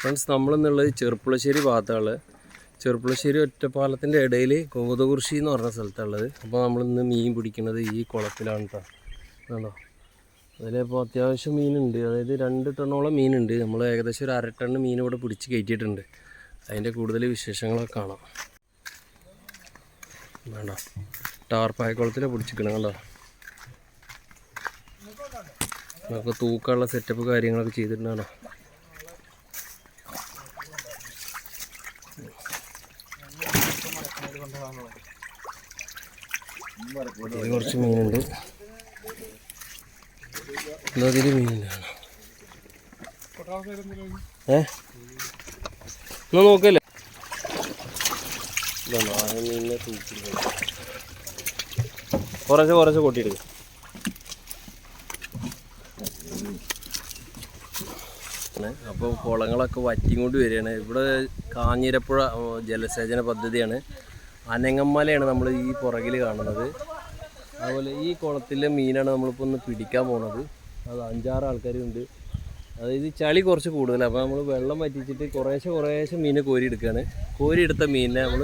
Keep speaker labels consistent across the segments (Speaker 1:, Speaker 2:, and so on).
Speaker 1: Friends നമ്മളെന്നുള്ളത് Cherpulassery ഭാഗത്താണ്. ചെറുപ്പുളശ്ശേരി ഒറ്റപ്പാലത്തിന്റെ ഇടയിൽ കോതകുറിശി എന്ന് പറഞ്ഞ സ്ഥലത്താണുള്ളത്. അപ്പോൾ നമ്മളിന്ന് മീൻ പിടിക്കുന്നത് ഈ കുളത്തിലാണ് കേട്ടോ അതിലിപ്പോൾ അത്യാവശ്യം മീനുണ്ട്. അതായത് രണ്ട് ടണ്ണോളം മീനുണ്ട്. നമ്മൾ ഏകദേശം ഒരു അര ടണ്ണ് മീൻ ഇവിടെ പിടിച്ച് കയറ്റിയിട്ടുണ്ട്. അതിന്റെ കൂടുതൽ വിശേഷങ്ങളൊക്കെ കാണാം. വേണ്ട ടാർപ്പായക്കുളത്തിലാണ് പിടിച്ചിരിക്കണം കണ്ടോ? നമുക്ക് തൂക്കാനുള്ള സെറ്റപ്പ് കാര്യങ്ങളൊക്കെ ചെയ്തിട്ടുണ്ടാണോ ഇതിൽ കുറച്ച് മീനുണ്ട്. ഇതിൽ മീനാണ് ഏ? എന്നാ നോക്കല്ലേ? കുറച്ച് കുറച്ച് കൊട്ടിയെടുക്കും അപ്പോൾ കുളങ്ങളൊക്കെ വറ്റിങ്ങോട്ട് വരികയാണ്. ഇവിടെ കാഞ്ഞിരപ്പുഴ ജലസേചന പദ്ധതിയാണ്. അനങ്ങമ്മലയാണ് നമ്മൾ ഈ പുറകിൽ കാണുന്നത്. അതുപോലെ ഈ കുളത്തിലെ മീനാണ് നമ്മളിപ്പോൾ ഒന്ന് പിടിക്കാൻ പോണത്. അത് അഞ്ചാറ് ആൾക്കാരുണ്ട്. അതായത് ചളി കുറച്ച് കൂടുതലാണ് അപ്പോൾ നമ്മൾ വെള്ളം വറ്റിച്ചിട്ട് കുറേശ്ശെ കുറേശ്ശെ മീൻ കോരി കോരിയെടുത്ത മീനിനെ നമ്മൾ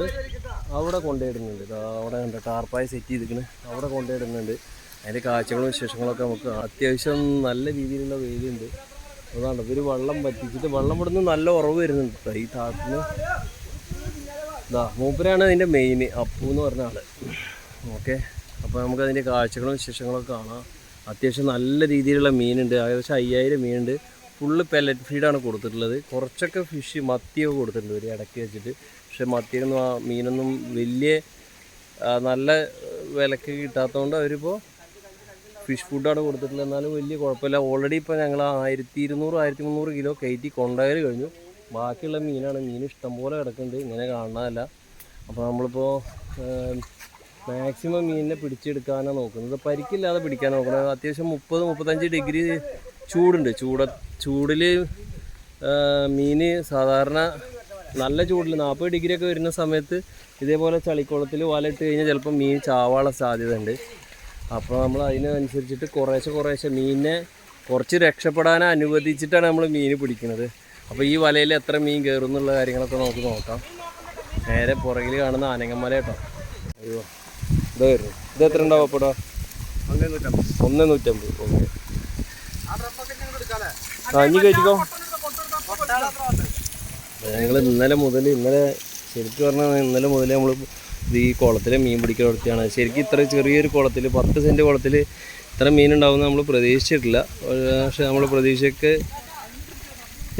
Speaker 1: അവിടെ കൊണ്ടുപോയിടുന്നുണ്ട്. അവിടെ ഉണ്ട് ടാർപ്പായ സെറ്റ് ചെയ്തിരിക്കണ്. അവിടെ കൊണ്ടുപോയിടുന്നുണ്ട്. അതിന്റെ കാഴ്ചകളും വിശേഷങ്ങളൊക്കെ നമുക്ക് അത്യാവശ്യം നല്ല രീതിയിലുള്ള വെയിലുണ്ട്. അതാണ് ഇവർ വെള്ളം വറ്റിച്ചിട്ട് വെള്ളം ഇവിടുന്ന് നല്ല ഉറവ് വരുന്നുണ്ട്. ഈ താഴത്തുനിന്ന് ഇതാ മൂപ്പരാണ് അതിന്റെ മെയിൻ അപ്പു എന്ന് പറഞ്ഞ ആൾ. ഓക്കെ അപ്പോൾ നമുക്ക് അതിന്റെ കാഴ്ചകളും വിശേഷങ്ങളൊക്കെ കാണാം. അത്യാവശ്യം നല്ല രീതിയിലുള്ള മീനുണ്ട് ഏകദേശം അയ്യായിരം മീനുണ്ട് ഫുള്ള് പെല്ലറ്റ് ഫീഡാണ് കൊടുത്തിട്ടുള്ളത്. കുറച്ചൊക്കെ ഫിഷ് മത്തിയൊക്കെ കൊടുത്തിട്ടുണ്ട് ഒരു ഇടയ്ക്ക് വെച്ചിട്ട്. പക്ഷേ മത്തിയൊന്നും ആ മീനൊന്നും വലിയ നല്ല വിലക്ക് കിട്ടാത്തതുകൊണ്ട് അവരിപ്പോൾ ഫിഷ് ഫുഡാണ് കൊടുത്തിട്ടുള്ളത്. എന്നാലും വലിയ കുഴപ്പമില്ല. ഓൾറെഡി ഇപ്പോൾ ഞങ്ങൾ ആയിരത്തി ഇരുന്നൂറ് ആയിരത്തി മുന്നൂറ് കിലോ കയറ്റി കൊണ്ടുപോയാൽ കഴിഞ്ഞു. ബാക്കിയുള്ള മീനാണ്. മീൻ ഇഷ്ടംപോലെ കിടക്കുന്നുണ്ട്. ഇങ്ങനെ കാണാനല്ല അപ്പോൾ നമ്മളിപ്പോൾ മാക്സിമം മീനിനെ പിടിച്ചെടുക്കാനാണ് നോക്കുന്നത്. പരിക്കില്ലാതെ പിടിക്കാൻ നോക്കുന്നത് അത്യാവശ്യം മുപ്പത് മുപ്പത്തഞ്ച് ഡിഗ്രി ചൂടുണ്ട്. ചൂട ചൂടിൽ മീൻ സാധാരണ നല്ല ചൂടിൽ നാൽപ്പത് ഡിഗ്രി ഒക്കെ വരുന്ന സമയത്ത് ഇതേപോലെ ചളിക്കുളത്തിൽ വലയിട്ട് കഴിഞ്ഞാൽ ചിലപ്പോൾ മീൻ ചാവാനുള്ള സാധ്യത ഉണ്ട് അപ്പോൾ നമ്മൾ അതിനനുസരിച്ചിട്ട് കുറേശ്ശെ കുറേശ്ശെ മീനിനെ കുറച്ച് രക്ഷപ്പെടാൻ അനുവദിച്ചിട്ടാണ് നമ്മൾ മീൻ പിടിക്കുന്നത് അപ്പോൾ ഈ വലയിൽ എത്ര മീൻ കയറും എന്നുള്ള കാര്യങ്ങളൊക്കെ നമുക്ക് നോക്കാം. നേരെ പുറകിൽ കാണുന്ന ആനങ്ങന്മല കേട്ടോ. അയ്യോ ഇത് വരുന്നു. ഇത് എത്ര ഉണ്ടാവും അപ്പോടാ? ഒന്ന് നൂറ്റമ്പത്. ഓക്കെ. ആ ഇനി കഴിക്കോ ഞങ്ങൾ ഇന്നലെ മുതൽ ഇന്നലെ ശരിക്കും പറഞ്ഞാൽ ഇന്നലെ മുതൽ നമ്മൾ ഈ കുളത്തിലെ മീൻ പിടിക്കാൻ നടത്തിയാണ് ശരിക്കും ഇത്ര ചെറിയൊരു കുളത്തിൽ പത്ത് സെന്റ് കുളത്തിൽ ഇത്ര മീൻ ഉണ്ടാവുമെന്ന് നമ്മൾ പ്രതീക്ഷിച്ചിട്ടില്ല. പക്ഷേ നമ്മൾ പ്രതീക്ഷയ്ക്ക്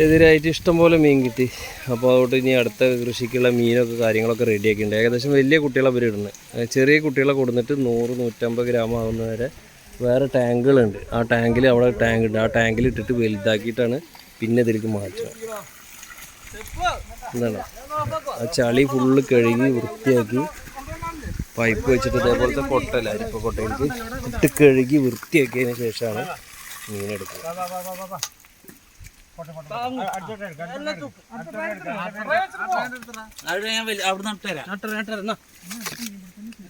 Speaker 1: എതിരായിട്ട് ഇഷ്ടംപോലെ മീൻ കിട്ടി. അപ്പോൾ അതുകൊണ്ട് ഇനി അടുത്ത കൃഷിക്കുള്ള മീനൊക്കെ കാര്യങ്ങളൊക്കെ റെഡിയാക്കിയിട്ടുണ്ട്. ഏകദേശം വലിയ കുട്ടികളെ അവർ ഇടുന്നത് ചെറിയ കുട്ടികളെ കൊടുത്തിട്ട് നൂറ് നൂറ്റമ്പത് ഗ്രാം ആവുന്നവരെ വേറെ ടാങ്കുകളുണ്ട്. ആ ടാങ്കിൽ അവിടെ ടാങ്ക് ഉണ്ട്. ആ ടാങ്കിൽ ഇട്ടിട്ട് വലുതാക്കിയിട്ടാണ് പിന്നെ ഇതിലേക്ക് മാറ്റുക. എന്താണ് ആ ചളി ഫുള്ള് കഴുകി വൃത്തിയാക്കി പൈപ്പ് വെച്ചിട്ട് ഇതേപോലത്തെ കൊട്ടല്ല അരിപ്പ കൊട്ടയിലേക്ക് ഇട്ട് കഴുകി വൃത്തിയാക്കിയതിന് ശേഷമാണ് മീനെടുക്കുക.
Speaker 2: അവിടെ ഞാൻ വലി- അവിടെ നട്ടുതരാം നട്ടര നട്ടര എന്നാ.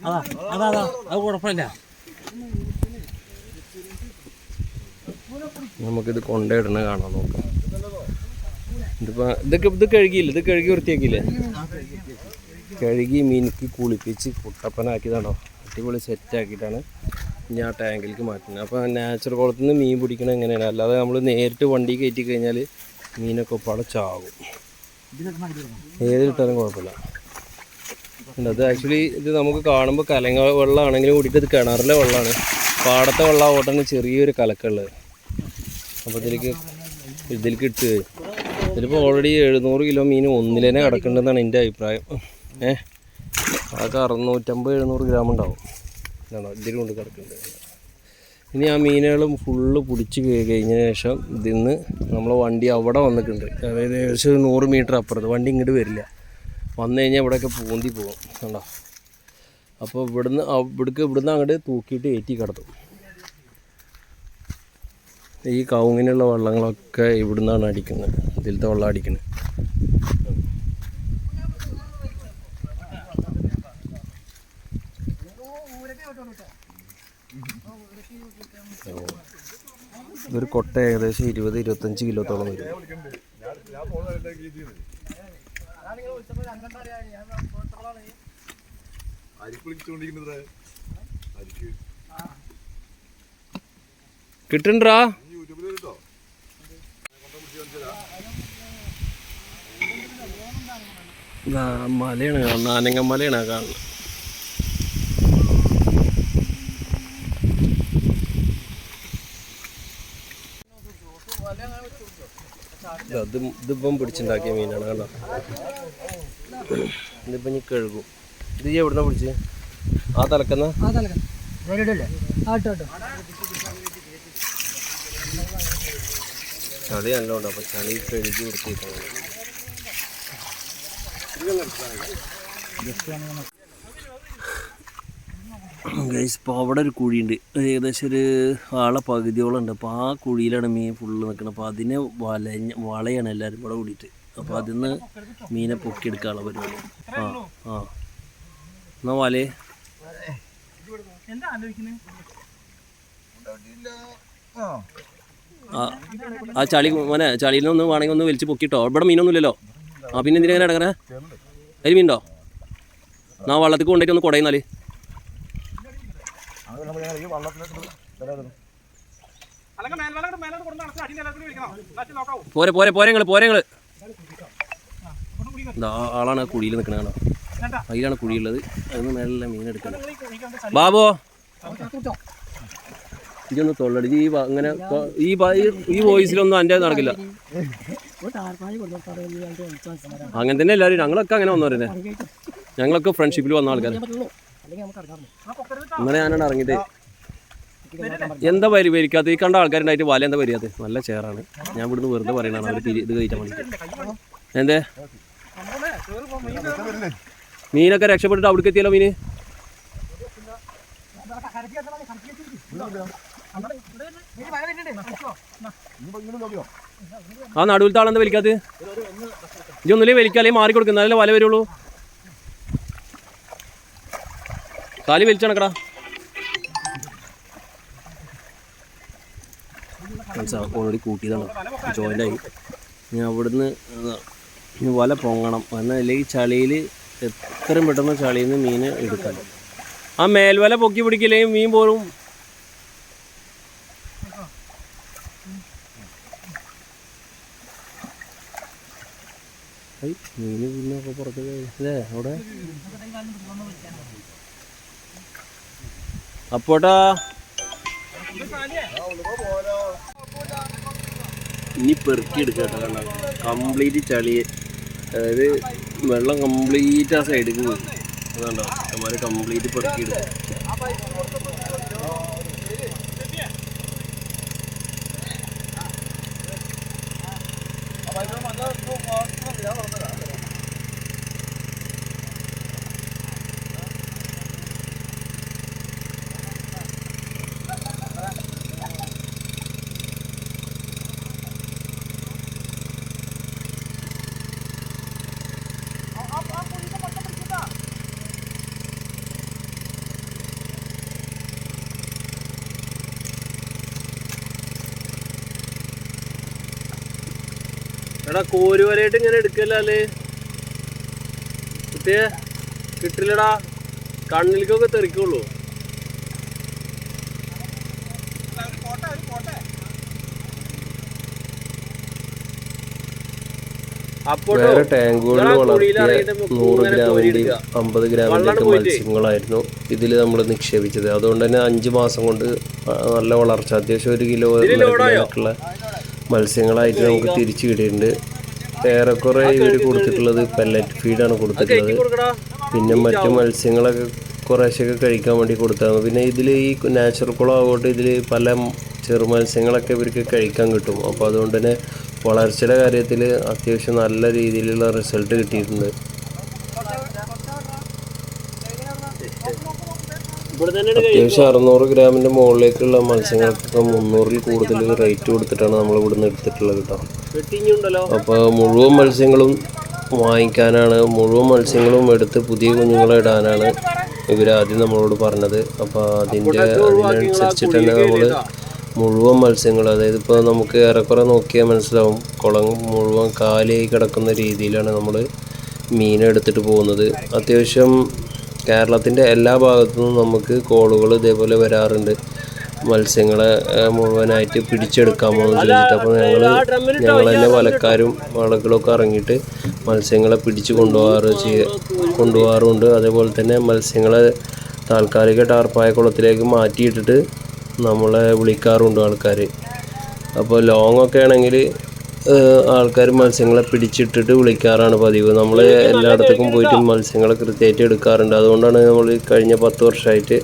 Speaker 2: അതാ അതാ അതാ. അത് കുഴപ്പമില്ല.
Speaker 1: നമുക്കിത് കൊണ്ടിടണ കാണാൻ നോക്കാം. ഇതിപ്പോ ഇതൊക്കെ ഇത് കഴുകിയില്ല? ഇത് കഴുകി വൃത്തിയാക്കിയില്ലേ? കഴുകി മീനിക്ക് കുളിപ്പിച്ച് കുട്ടപ്പനാക്കിയതാണോ? അടിപൊളി സെറ്റാക്കിയിട്ടാണ് ഇനി ആ ടാങ്കിലേക്ക് മാറ്റുന്നത്. അപ്പോൾ നാച്ചുറൽ കുളത്തിൽ നിന്ന് മീൻ പിടിക്കണത് എങ്ങനെയാണ്? അല്ലാതെ നമ്മൾ നേരിട്ട് വണ്ടി കയറ്റി കഴിഞ്ഞാൽ മീനൊക്കെ ഒപ്പാടെ ചാവും ഏതിലിട്ടാലും കുഴപ്പമില്ല. അത് ആക്ച്വലി ഇത് നമുക്ക് കാണുമ്പോൾ കലങ്ങ വെള്ളമാണെങ്കിലും കൂടിയിട്ട് ഇത് കിണറിലെ വെള്ളമാണ്. പാടത്തെ വെള്ളം ഓട്ടാണ് ചെറിയൊരു കലക്കുള്ളത് അപ്പോൾ ഇതിലേക്ക് ഇതിലേക്ക് ഇട്ട് ഇതിലിപ്പോൾ ഓൾറെഡി എഴുന്നൂറ് കിലോ മീൻ ഒന്നിലേനെ കിടക്കേണ്ടതെന്നാണ് എന്റെ അഭിപ്രായം. ഏഹ്? അതൊക്കെ അറുന്നൂറ്റമ്പത് എഴുന്നൂറ് ഗ്രാം ഉണ്ടാവും. ഇതാണോ ഇതിൽ കൊണ്ട് കിടക്കുന്നുണ്ട്. ഇനി ആ മീനുകളും ഫുള്ള് പിടിച്ച് കഴിഞ്ഞ ശേഷം ഇതിന്ന് നമ്മളെ വണ്ടി അവിടെ വന്നിട്ടുണ്ട്. അതായത് ഏകദേശം നൂറ് മീറ്റർ അപ്പുറത്ത്. വണ്ടി ഇങ്ങോട്ട് വരില്ല. വന്നു കഴിഞ്ഞാൽ ഇവിടെയൊക്കെ പൂന്തി പോകും. കണ്ടോ? അപ്പോൾ ഇവിടുന്ന് ഇവിടേക്ക് ഇവിടുന്ന് അങ്ങോട്ട് തൂക്കിയിട്ട് ഏറ്റി കിടത്തും. ഈ കവുങ്ങിനുള്ള വള്ളങ്ങളൊക്കെ ഇവിടുന്നാണ് അടിക്കുന്നത്. ഇതിലത്തെ വെള്ളം അടിക്കുന്നത് ഒരു കൊട്ട ഏകദേശം ഇരുപത് ഇരുപത്തഞ്ച് കിലോത്തോളം വരും. കിട്ടണ്ടാ? മലയാണ് കാണുന്നത്. ആനങ്ങമലയാണ് മലയാണ് കാണുന്നത്. ഇത് ഇതിപ്പം പിടിച്ചുണ്ടാക്കിയ മീനാണ് കണ്ടോ? ഇതിപ്പം ഇനി കഴുകും. ഇത് എവിടുന്ന പിടിച്ച്? ആ തലക്കുന്ന? ചളി നല്ലോണ്ട് അപ്പൊ ചളി കഴുകി വൃത്തിയിട്ടാണ് ഗൈസ് ഇപ്പോൾ അവിടെ ഒരു കുഴിയുണ്ട്. ഏകദേശം ഒരു ആളെ പകുതിയോളം ഉണ്ട്. അപ്പോൾ ആ കുഴിയിലാണ് മീൻ ഫുള്ള് നിൽക്കുന്നത് അപ്പോൾ അതിനെ വലഞ്ഞ വളയാണ് എല്ലാവരും കൂടെ കൂടിയിട്ട്. അപ്പോൾ അതിൽ നിന്ന് മീനെ പൊക്കിയെടുക്കാനുള്ള പരിപാടി. ആ ആ. എന്നാ വലേ. ആ ചളി മോനെ ചളിയിൽ നിന്ന് വേണമെങ്കിൽ ഒന്ന് വലിച്ച് പൊക്കിട്ടോ. ഇവിടെ മീനൊന്നും ഇല്ലല്ലോ ആ പിന്നെ എന്തിനാ ഇടങ്ങണേ അതിൽ മീനുണ്ടോ? എന്നാ വള്ളത്തിൽ കൊണ്ടുപോയിട്ട് ഒന്ന് കുടയുന്നാൽ പോരെ പോരെ പോരെ പോരെ ഇതാ ആ ആളാണ് ആ കുഴിയിൽ നിൽക്കണത് കാണാം അതിലാണ് കുഴിയുള്ളത് അതിന് മേലെ മീൻ ബാബോ. ഇതൊന്ന് തൊള്ളടി. ഈ അങ്ങനെ ഇങ്ങനെ ഈ വ- ഈ- ഈ വോയിസിലൊന്നും എന്റെ നടക്കില്ല. അങ്ങനെ തന്നെ എല്ലാവരും ഞങ്ങളൊക്കെ അങ്ങനെ വന്നവരുന്നേ. ഞങ്ങളൊക്കെ ഫ്രണ്ട്ഷിപ്പിൽ വന്ന ആൾക്കാർ ഇന്നലെ ഞാനാണ് ഇറങ്ങിയത്. എന്താ പരി പരിക്കാത്ത ഈ കണ്ട ആൾക്കാരുണ്ടായിട്ട് വല എന്താ പരിയാത്ത നല്ല ചേറാണ്. ഞാൻ ഇവിടുന്ന് വെറുതെ പറയണതാണ്. അവർ ഇത് കഴിക്കാൻ വേണ്ടിയിട്ട് എന്തേ? മീനൊക്കെ രക്ഷപ്പെട്ടിട്ട് അവിടേക്ക് എത്തിയല്ലോ മീന്? ആ നടുവിലത്തെ ആളെന്താ വലിക്കാത്ത ഇതൊന്നുമില്ലേ വലിക്കാല്ലേ മാറി കൊടുക്കും എന്നാലല്ലേ വല വരുള്ളൂ. കാലി വലിച്ചണക്കടാ ഓൾറെഡി കൂട്ടിയതാണ്. ജോയിന്റ് ആയി. ഇനി അവിടുന്ന് ഇനി വല പൊങ്ങണം. എന്നാൽ അല്ലെങ്കിൽ ചളിയിൽ എത്രയും പെട്ടെന്ന് ചളിയിൽ നിന്ന് മീൻ എടുക്കണം ആ മേൽവല പൊക്കി പിടിക്കില്ലെങ്കിൽ മീൻ പോലും മീന് പിന്നെ പുറത്തേക്ക്. അല്ലേ അവിടെ? അപ്പോട്ടാ. ഇനി പെറുക്കി എടുക്കട്ടോ കാരണം കംപ്ലീറ്റ് ചളി. അതായത് വെള്ളം കംപ്ലീറ്റ് ആ സൈഡിലേക്ക് പോയി. അതുകൊണ്ടോ അമ്മമാര് കംപ്ലീറ്റ് പെറുക്കി എടുക്കും എടാ കോരി കോരുവലയായിട്ട് ഇങ്ങനെ എടുക്കല്ലേ കുട്ടിയെ കിട്ടില്ലടാ. കണ്ണിലേക്കൊക്കെ തെറിക്കുള്ളൂ. വേറെ ടാങ്കുകളിൽ വളർത്തിയ നൂറ് ഗ്രാമിന്റെയും അമ്പത് ഗ്രാമിന്റെ ഒക്കെ മത്സ്യങ്ങളായിരുന്നു. ഇതിൽ നമ്മൾ നിക്ഷേപിച്ചത്. അതുകൊണ്ട് തന്നെ അഞ്ച് മാസം കൊണ്ട് നല്ല വളർച്ച. അത്യാവശ്യം ഒരു കിലോ ഒന്നര മത്സ്യങ്ങളായിട്ട് നമുക്ക് തിരിച്ചു കിട്ടിയിട്ടുണ്ട് ഏറെക്കുറെ ഇവർ കൊടുത്തിട്ടുള്ളത് പെല്ലറ്റ് ഫീഡാണ് കൊടുത്തിട്ടുള്ളത്. പിന്നെ മറ്റു മത്സ്യങ്ങളൊക്കെ കുറേശ്ശൊക്കെ കഴിക്കാൻ വേണ്ടി കൊടുത്താണ് പിന്നെ ഇതിൽ ഈ നാച്ചുറൽ കുളം ആവോട്ട് ഇതിൽ പല ചെറു മത്സ്യങ്ങളൊക്കെ ഇവർക്ക് കഴിക്കാൻ കിട്ടും. അപ്പോൾ അതുകൊണ്ട് തന്നെ വളർച്ചയുടെ കാര്യത്തിൽ അത്യാവശ്യം നല്ല രീതിയിലുള്ള റിസൾട്ട് കിട്ടിയിട്ടുണ്ട്. അത്യാവശ്യം അറുന്നൂറ് ഗ്രാമിന്റെ മുകളിലേക്കുള്ള മത്സ്യങ്ങൾക്കൊക്കെ മുന്നൂറിൽ കൂടുതൽ റേറ്റ് കൊടുത്തിട്ടാണ് നമ്മൾ ഇവിടുന്ന് എടുത്തിട്ടുള്ളത് കേട്ടോ. അപ്പോൾ മുഴുവൻ മത്സ്യങ്ങളും വാങ്ങിക്കാനാണ് മുഴുവൻ മത്സ്യങ്ങളും എടുത്ത് പുതിയ കുഞ്ഞുങ്ങളെ ഇടാനാണ് ഇവർ ആദ്യം നമ്മളോട് പറഞ്ഞത്. അപ്പോൾ അതിന്റെ അതിനനുസരിച്ചിട്ടാണ് നമ്മൾ മുഴുവൻ മത്സ്യങ്ങൾ അതായത് ഇപ്പോൾ നമുക്ക് ഏറെക്കുറെ നോക്കിയാൽ മനസ്സിലാവും കുളം മുഴുവൻ കാലിയായി കിടക്കുന്ന രീതിയിലാണ് നമ്മൾ മീൻ എടുത്തിട്ട് പോകുന്നത്. അത്യാവശ്യം കേരളത്തിന്റെ എല്ലാ ഭാഗത്തു നിന്നും നമുക്ക് കോളുകൾ ഇതേപോലെ വരാറുണ്ട്. മത്സ്യങ്ങളെ മുഴുവനായിട്ട് പിടിച്ചെടുക്കാമോ എന്ന് ചോദിച്ചിട്ട് അപ്പോൾ ഞങ്ങൾ ഞങ്ങൾ തന്നെ വലക്കാരും വളകളൊക്കെ ഇറങ്ങിയിട്ട് മത്സ്യങ്ങളെ പിടിച്ച് കൊണ്ടുപോകാറ് ചെയ്യ കൊണ്ടുപോകാറുണ്ട്. അതേപോലെ തന്നെ മത്സ്യങ്ങളെ താൽക്കാലിക ടാർപ്പായ കുളത്തിലേക്ക് മാറ്റിയിട്ടിട്ട് നമ്മളെ വിളിക്കാറുണ്ട് ആൾക്കാർ അപ്പോൾ ലോങ് ഒക്കെ ആണെങ്കിൽ ആൾക്കാർ മത്സ്യങ്ങളെ പിടിച്ചിട്ടിട്ട് വിളിക്കാറാണ് പതിവ്. നമ്മൾ എല്ലായിടത്തേക്കും പോയിട്ട് മത്സ്യങ്ങളെ കൃത്യമായിട്ട് എടുക്കാറുണ്ട്. അതുകൊണ്ടാണ് നമ്മൾ കഴിഞ്ഞ പത്ത് വർഷമായിട്ട്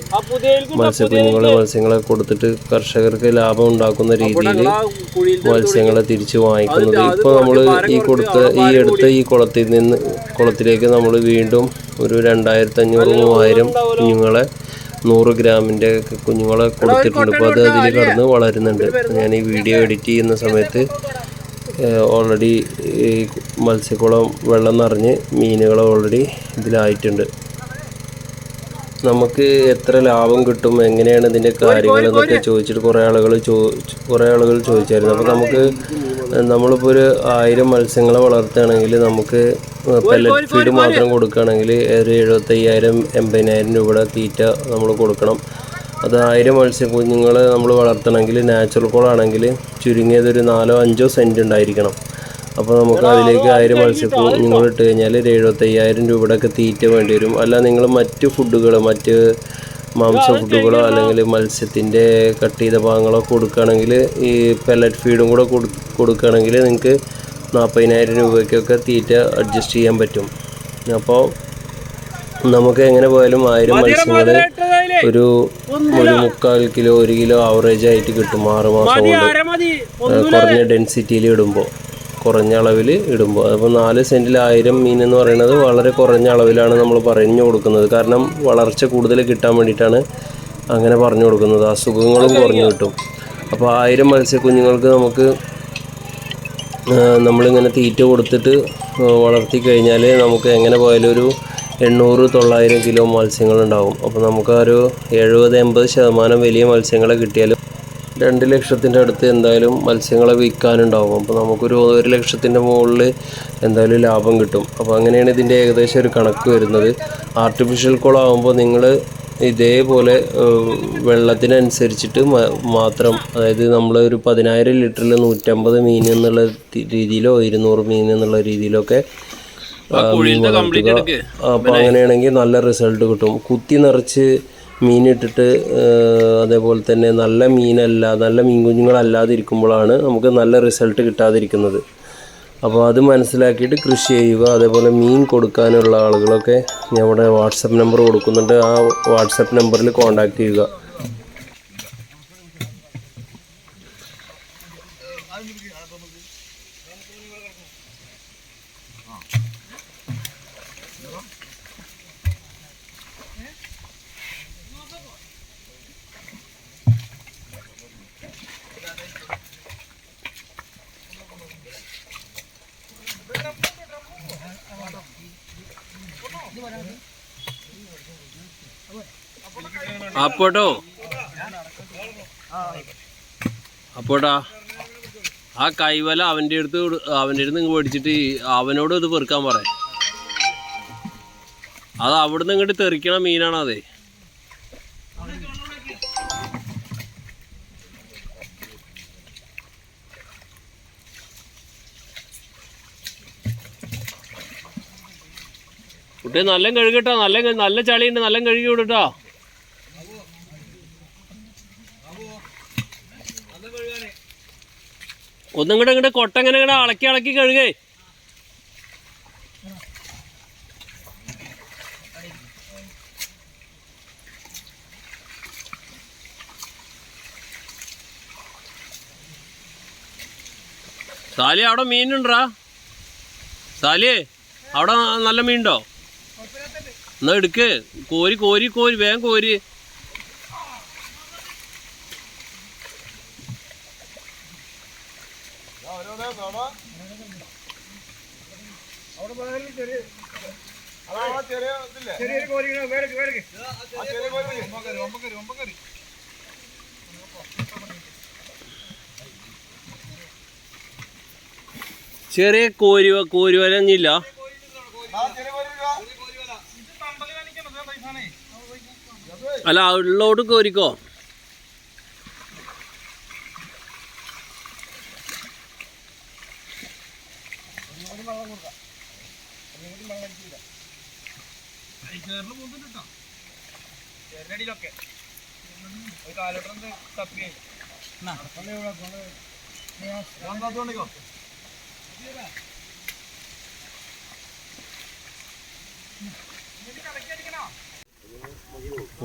Speaker 1: മത്സ്യക്കുഞ്ഞുങ്ങളെ മത്സ്യങ്ങളെ കൊടുത്തിട്ട് കർഷകർക്ക് ലാഭം ഉണ്ടാക്കുന്ന രീതിയിൽ മത്സ്യങ്ങളെ തിരിച്ചു വാങ്ങിക്കുന്നത്. ഇപ്പോൾ നമ്മൾ ഈ കൊടുത്ത ഈ എടുത്ത ഈ കുളത്തിൽ നിന്ന് കുളത്തിലേക്ക് നമ്മൾ വീണ്ടും ഒരു രണ്ടായിരത്തി അഞ്ഞൂറ് മൂവായിരം കുഞ്ഞുങ്ങളെ നൂറ് ഗ്രാമിന്റെ കുഞ്ഞുങ്ങളെ കൊടുത്തിട്ടുണ്ട്. അപ്പോൾ അത് അതിൽ കടന്ന് വളരുന്നുണ്ട്. ഞാൻ ഈ വീഡിയോ എഡിറ്റ് ചെയ്യുന്ന സമയത്ത് ഓൾറെഡി ഈ മത്സ്യക്കുളം വെള്ളം നിറഞ്ഞ് മീനുകൾ ഓൾറെഡി ഇതിലായിട്ടുണ്ട്. നമുക്ക് എത്ര ലാഭം കിട്ടും എങ്ങനെയാണ് ഇതിന്റെ കാര്യങ്ങൾ എന്നൊക്കെ ചോദിച്ചിട്ട് കുറേ ആളുകൾ ചോ കുറേ ആളുകൾ ചോദിച്ചായിരുന്നു. അപ്പോൾ നമുക്ക് നമ്മളിപ്പോൾ ഒരു ആയിരം മത്സ്യങ്ങളെ വളർത്തുകയാണെങ്കിൽ നമുക്ക് പെല്ലറ്റ് ഫീഡ് മാത്രം കൊടുക്കുകയാണെങ്കിൽ ഒരു എഴുപത്തയ്യായിരം എൺപതിനായിരം രൂപയുടെ തീറ്റ നമ്മൾ കൊടുക്കണം. അത് ആയിരം മത്സ്യ കുഞ്ഞുങ്ങളെ നമ്മൾ വളർത്തണമെങ്കിൽ നാച്ചുറൽ കോളാണെങ്കിൽ ചുരുങ്ങിയതൊരു നാലോ അഞ്ചോ സെന്റ് ഉണ്ടായിരിക്കണം. അപ്പോൾ നമുക്ക് അതിലേക്ക് ആയിരം മത്സ്യക്കുഞ്ഞുങ്ങൾ ഇട്ട് കഴിഞ്ഞാൽ ഒരു എഴുപത്തയ്യായിരം രൂപയുടെയൊക്കെ തീറ്റ വേണ്ടി വരും. അല്ല നിങ്ങൾ മറ്റ് ഫുഡുകൾ മറ്റ് മാംസ ഫുഡുകളോ അല്ലെങ്കിൽ മത്സ്യത്തിന്റെ കട്ട് ചെയ്ത ഭാഗങ്ങളോ കൊടുക്കുകയാണെങ്കിൽ ഈ പെല്ലറ്റ് ഫീഡും കൂടെ കൊടു കൊടുക്കുകയാണെങ്കിൽ നിങ്ങൾക്ക് നാൽപ്പതിനായിരം രൂപയ്ക്കൊക്കെ തീറ്റ അഡ്ജസ്റ്റ് ചെയ്യാൻ പറ്റും. അപ്പോൾ നമുക്ക് എങ്ങനെ പോയാലും ആയിരം മത്സ്യങ്ങൾ ഒരു ഒരു മുക്കാൽ കിലോ ഒരു കിലോ ആവറേജ് ആയിട്ട് കിട്ടും. ആറ് മാസം കൊണ്ട്. കുറഞ്ഞ ഡെൻസിറ്റിയിൽ ഇടുമ്പോൾ കുറഞ്ഞ അളവിൽ ഇടുമ്പോൾ അപ്പോൾ നാല് സെന്റിൽ ആയിരം മീൻ എന്ന് പറയുന്നത് വളരെ കുറഞ്ഞ അളവിലാണ് നമ്മൾ പറഞ്ഞു കൊടുക്കുന്നത്. കാരണം വളർച്ച കൂടുതൽ കിട്ടാൻ വേണ്ടിയിട്ടാണ് അങ്ങനെ പറഞ്ഞു കൊടുക്കുന്നത്. അസുഖങ്ങളും കുറഞ്ഞു കിട്ടും. അപ്പോൾ ആയിരം മത്സ്യക്കുഞ്ഞുങ്ങൾക്ക് നമുക്ക് നമ്മളിങ്ങനെ തീറ്റ കൊടുത്തിട്ട് വളർത്തി കഴിഞ്ഞാൽ നമുക്ക് എങ്ങനെ പോയാലും ഒരു എണ്ണൂറ് തൊള്ളായിരം കിലോ മത്സ്യങ്ങളുണ്ടാവും അപ്പോൾ നമുക്ക് ഒരു എഴുപത് എൺപത് ശതമാനം വലിയ മത്സ്യങ്ങളെ കിട്ടിയാലും രണ്ട് ലക്ഷത്തിന്റെ അടുത്ത് എന്തായാലും മത്സ്യങ്ങളെ വിൽക്കാനുണ്ടാവും അപ്പോൾ നമുക്കൊരു ഒരു ലക്ഷത്തിന്റെ മുകളിൽ എന്തായാലും ലാഭം കിട്ടും. അപ്പോൾ അങ്ങനെയാണ് ഇതിന്റെ ഏകദേശം ഒരു കണക്ക് വരുന്നത്. ആർട്ടിഫിഷ്യൽ കുളമാകുമ്പോൾ നിങ്ങൾ ഇതേപോലെ വെള്ളത്തിനനുസരിച്ചിട്ട് മാത്രം അതായത് നമ്മൾ ഒരു പതിനായിരം ലിറ്ററിൽ നൂറ്റമ്പത് മീൻ എന്നുള്ള രീതിയിലോ ഇരുന്നൂറ് മീൻ എന്നുള്ള രീതിയിലൊക്കെ അപ്പോൾ അങ്ങനെയാണെങ്കിൽ നല്ല റിസൾട്ട് കിട്ടും. കുത്തി നിറച്ച് മീനിട്ടിട്ട് ഇട്ടിട്ട് അതേപോലെ തന്നെ നല്ല മീനല്ല നല്ല മീൻ കുഞ്ഞുങ്ങളല്ലാതിരിക്കുമ്പോഴാണ് നമുക്ക് നല്ല റിസൾട്ട് കിട്ടാതിരിക്കുന്നത്. അപ്പോൾ അത് മനസ്സിലാക്കിയിട്ട് കൃഷി ചെയ്യുക. അതേപോലെ മീൻ കൊടുക്കാനുള്ള ആളുകളൊക്കെ ഞങ്ങളുടെ വാട്സപ്പ് നമ്പർ കൊടുക്കുന്നുണ്ട്. ആ വാട്സപ്പ് നമ്പറിൽ കോൺടാക്റ്റ് ചെയ്യുക. അപ്പോട്ടോ. അപ്പോട്ടാ. ആ കൈവല അവന്റെ അടുത്ത് അവന്റെ അടുത്ത് മേടിച്ചിട്ട് അവനോട് ഇത് പെറുക്കാൻ പറ. അത് അവിടുന്ന് ഇങ്ങോട്ട് തെറിക്കണ മീനാണ് അതെ? കുട്ടി നല്ല കഴുകട്ടോ നല്ല നല്ല ചളിയുണ്ട്. നല്ല കഴുകി വിടട്ടോ ഒന്നും കൂടെ ഇങ്ങോട്ട് കൊട്ട ഇങ്ങനെ അളക്കി അളക്കി കഴുകേ. സാലി അവിടെ മീനുണ്ടാ സാലി അവിടെ നല്ല മീനുണ്ടോ? എന്നാ എടുക്ക്. കോരി കോരി കോരി വേഗം കോരി.
Speaker 3: ചെറിയ കോരുവ കോരുവലഞ്ഞില്ല അല്ല ഉള്ളോട്ട്
Speaker 1: കോരിക്കോ? കോരി ഒരു അല്ല ഉള്ളോട്ട് കോരിക്കോ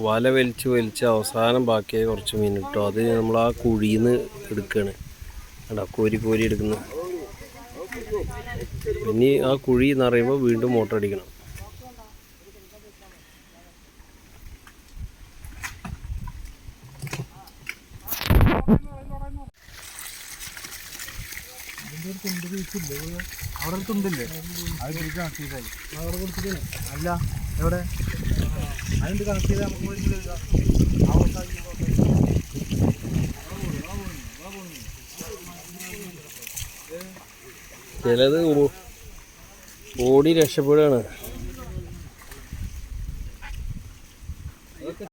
Speaker 1: വല വലിച്ച് വലിച്ച് അവസാനം ബാക്കിയായി കുറച്ച് മീൻ കിട്ടും അത് നമ്മൾ ആ കുഴിയിൽ നിന്ന് എടുക്കുകയാണ് കണ്ടോ? കോരി കോരി എടുക്കുന്നു. ഇനി ആ കുഴി എന്ന് പറയുമ്പോൾ വീണ്ടും മോട്ടർ അടിക്കണം.
Speaker 2: അവിടെ ഒരു അത് കണക്ട് ചെയ്താൽ അവിടെ കൊടുത്തിട്ടില്ല അല്ല എവിടെ? അതിന്റെ കണക്ട് ചെയ്താൽ നമുക്ക്.
Speaker 1: ചിലത് ഓടി രക്ഷപ്പെടുകയാണ്.